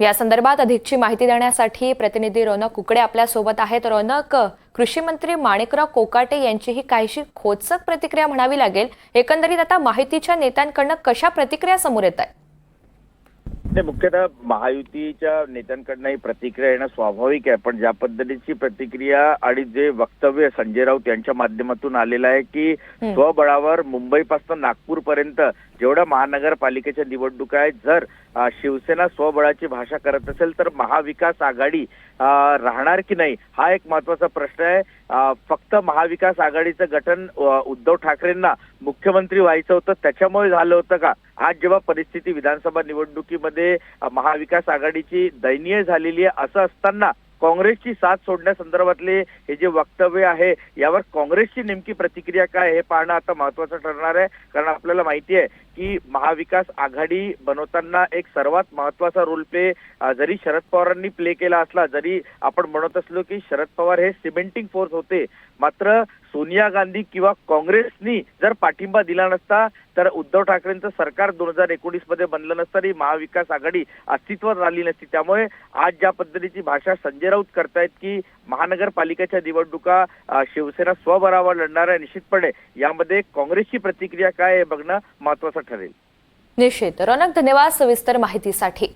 या संदर्भात अधिकची माहिती देण्यासाठी प्रतिनिधी रौनक कुकडे आपल्यासोबत आहेत. रौनक कृषी मंत्री माणिकराव कोकाटे यांची ही काहीशी खोचक प्रतिक्रिया म्हणावी लागेल. एकंदरीत आता माहितीच्या नेत्यांकडनं कशा प्रतिक्रिया समोर येत आहेत? ते मुख्यतः महायुतीच्या नेत्यांकडनं ही प्रतिक्रिया येणं स्वाभाविक आहे पण ज्या पद्धतीची प्रतिक्रिया आणि जे वक्तव्य संजय राऊत यांच्या माध्यमातून आलेलं आहे की स्वबळावर मुंबईपासून नागपूर पर्यंत जेवढ्या महानगरपालिकेच्या निवडणुका आहेत जर शिवसेना स्वबळाची भाषा करत असेल तर महाविकास आघाडी राहणार की नाही हा एक महत्त्वाचा प्रश्न आहे. फक्त महाविकास आघाडीचं गठन उद्धव ठाकरेंना मुख्यमंत्री व्हायचं होतं त्याच्यामुळे झालं होतं का? आज जेव्हा परिस्थिती विधानसभा निवडणुकीमध्ये महाविकास आघाडीची दयनीय झालेली आहे असं असताना काँग्रेसची साथ सोडण्यासंदर्भातले हे जे वक्तव्य आहे यावर काँग्रेसची नेमकी प्रतिक्रिया काय हे पाहणं आता महत्वाचं ठरणार आहे. कारण आपल्याला माहिती आहे की महाविकास आघाडी बनवताना एक सर्वात महत्त्वाचा रोल प्ले जरी शरद पवारांनी प्ले केला असला जरी आपण म्हणत असलो की शरद पवार हे सिमेंटिंग फोर्स होते मात्र सोनिया गांधी किंवा काँग्रेसनी जर पाठिंबा दिला नसता तर उद्धव ठाकरेंचं सरकार दोन हजार एकोणीसमध्ये बनलं नसतं आणि महाविकास आघाडी अस्तित्वात आली नसती. त्यामुळे आज ज्या पद्धतीची भाषा संजय राऊत करतायत की महानगरपालिकेच्या निवडणुका शिवसेना स्वबरावर लढणार आहे निश्चितपणे. यामध्ये काँग्रेसची प्रतिक्रिया काय हे बघणं महत्वाचं ठरेल. निश्चित. रौनक धन्यवाद सविस्तर माहितीसाठी.